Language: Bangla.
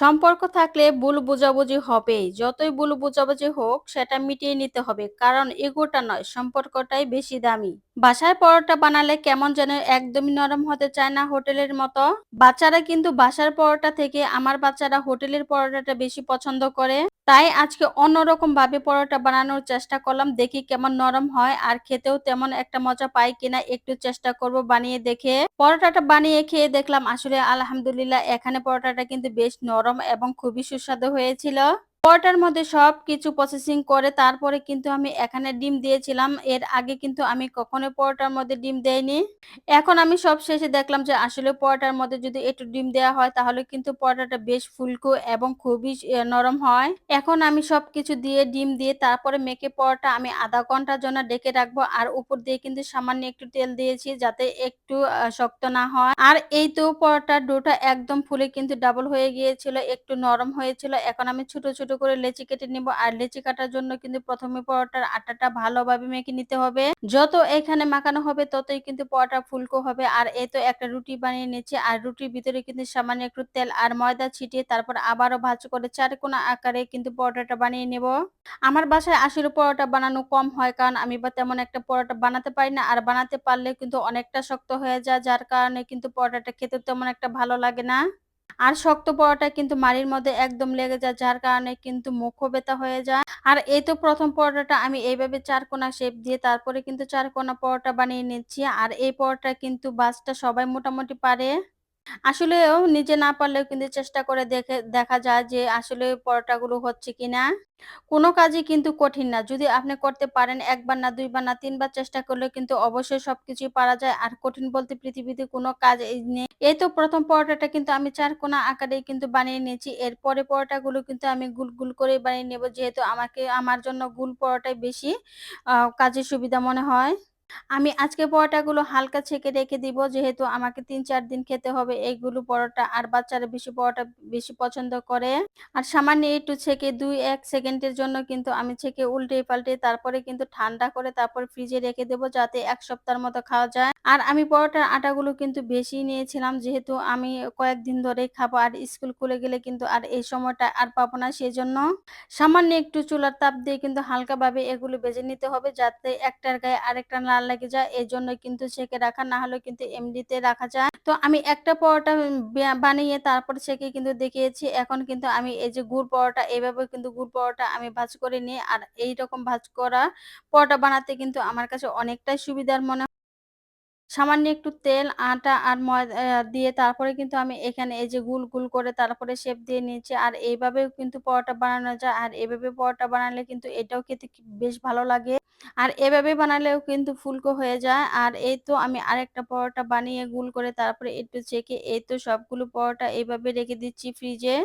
সম্পর্ক থাকলে ভুল বোঝাবুঝি হবেই। যতই ভুল বোঝাবুঝি হোক, সেটা মিটিয়ে নিতে হবে। কারণ এগোটা নয়, সম্পর্কটাই বেশি দামি। বাসায় পরোটা বানালে কেমন যেন একদমই নরম হতে চায় না হোটেলের মতো। বাচ্চারা কিন্তু বাসার পরোটা থেকে আমার বাচ্চারা হোটেলের পরোটাটা বেশি পছন্দ করে। তাই আজকে অন্যরকম ভাবে পরোটা বানানোর চেষ্টা করলাম। দেখি কেমন নরম হয় আর খেতেও তেমন একটা মজা পাই কিনা একটু চেষ্টা করব বানিয়ে দেখে। পরোটাটা বানিয়ে খেয়ে দেখলাম আসলে আলহামদুলিল্লাহ এখানে পরোটাটা কিন্তু বেশ নরম এবং খুবই সুস্বাদু হয়েছিল। পরোটার মধ্যে সবকিছু প্রসেসিং করে তারপরে কিন্তু আমি এখানে ডিম দিয়েছিলাম। এর আগে কিন্তু আমি কখনো পরোটার মধ্যে ডিম দেইনি। এখন আমি সব শেষে দেখলাম যে আসলে পরোটার মধ্যে যদি একটু ডিম দেওয়া হয় তাহলে কিন্তু পরোটাটা বেশ ফুলকো এবং খুবই নরম হয়। এখন আমি সবকিছু দিয়ে ডিম দিয়ে তারপরে মেখে পরোটা আমি আধা ঘণ্টার জন্য ডেকে রাখব আর উপর দিয়ে কিন্তু সামান্য একটু তেল দিয়েছি যাতে একটু শক্ত না হয়। আর এই তো পরোটার ডোটা একদম ফুলে কিন্তু ডাবল হয়ে গিয়েছিল, একটু নরম হয়েছিল। এখন আমি ছোট, ছোট করে লেচি কেটে নিব। আর লেচি কাটার জন্য কিন্তু প্রথমে পরোটার আটাটা ভালোভাবে মেখে নিতে হবে। যত এখানে মাখানো হবে, ততই কিন্তু পরোটা ফুলকো হবে। আর এই তো একটা রুটি বানিয়ে নিচ্ছি। আর রুটির ভিতরে কিন্তু সামান্য একটু তেল আর ময়দা ছিটিয়ে তারপর আবারও ভাজ করে চার চারকোনা আকারে কিন্তু পরোটাটা বানিয়ে নেব। আমার বাসায় আসলে পরোটা বানানো কম হয়, কারণ আমি বা তেমন একটা পরোটা বানাতে পারি না। আর বানাতে পারলে কিন্তু অনেকটা শক্ত হয়ে যায় যার কারণে কিন্তু পরোটাটা খেতে তেমন একটা ভালো লাগে না। আর শক্ত পরোটা কিন্তু মাড়ির মধ্যে একদম লেগে যায়, যার কারণে কিন্তু মুখও ব্যথা হয়ে যায়। আর এই তো প্রথম পরোটাটা আমি এইভাবে চার চারকোনা শেপ দিয়ে তারপরে কিন্তু চার চারকোনা পরোটা বানিয়ে নিচ্ছি। আর এই পরোটা কিন্তু বাসটা সবাই মোটামুটি পারে। আসলেও নিজে না পারলেও কিন্তু চেষ্টা করে দেখে দেখা যায় যে আসলে পরোটাগুলো হচ্ছে কিনা। কোনো কাজই কিন্তু কঠিন না। যদি আপনি করতে পারেন একবার না দুইবার না তিনবার চেষ্টা করলে কিন্তু অবশ্যই সবকিছুই পারা যায়। আর কঠিন বলতে পৃথিবীতে কোনো কাজ নেই। এই তো প্রথম পরোটাটা কিন্তু আমি চারকোনা আকারেই কিন্তু বানিয়ে নিয়েছি। এরপরে পরোটাগুলো কিন্তু আমি গুল, গুল করেই বানিয়ে নেব। যেহেতু আমাকে আমার জন্য গুল পরোটাই বেশি আ কাজে সুবিধা মনে হয়। আমি আজকে পরোটাগুলো হালকা ছেঁকে রেখে দিব, যেহেতু আমাকে ৩-৪ দিন খেতে হবে এইগুলো পরোটা। আর বাচ্চারা বেশি পরোটা বেশি পছন্দ করে। আর সামান্য একটু ছেঁকে ২-১ সেকেন্ডের জন্য কিন্তু আমি ছেঁকে উল্টে পাল্টে তারপরে কিন্তু ঠান্ডা করে তারপর ফ্রিজে রেখে দেবো, যাতে এক সপ্তাহের মতো খাওয়া যায়। আর আমি পরোটার আটাগুলো কিন্তু বেশি নিয়েছিলাম যেহেতু আমি কয়েকদিন ধরে খাব আর স্কুল খুলে গেলে কিন্তু আর এই সময়টা আর পাবো না, সেজন্য সামান্য একটু চুলার তাপ দিয়ে কিন্তু হালকাভাবে এগুলো ভেজে নিতে হবে যাতে একটার গায়ে আরেকটা না লেগে যায়। এই জন্য কিন্তু ছেঁকে রাখা, না হলে কিন্তু এমনিতে রাখা যায়। তো আমি একটা পরোটা বানিয়ে তারপর ছেঁকে কিন্তু দেখিয়েছি। এখন কিন্তু আমি এই যে গুড় পরোটা, এইভাবে কিন্তু গুড় পরোটা আমি ভাজ করে নিই। আর এইরকম ভাজ করা পরোটা বানাতে কিন্তু আমার কাছে অনেকটাই সুবিধার মনে সামান্য একটু তেল, আটা আর ময়দা দিয়ে তারপরে কিন্তু আমি এখানে এই যে গুল, গুল করে তারপরে শেপ দিয়ে নিয়েছি। আর এইভাবেও কিন্তু পরোটা বানানো যায়। আর এভাবে পরোটা বানালে কিন্তু এটাও খেতে বেশ ভালো লাগে। আর এভাবে বানালেও কিন্তু ফুলকো হয়ে যায়। আর এই তো আমি আরেকটা পরোটা বানিয়ে গুল করে তারপরে একটু ছেঁকে এই তো সবগুলো পরোটা এইভাবে রেখে দিচ্ছি ফ্রিজে।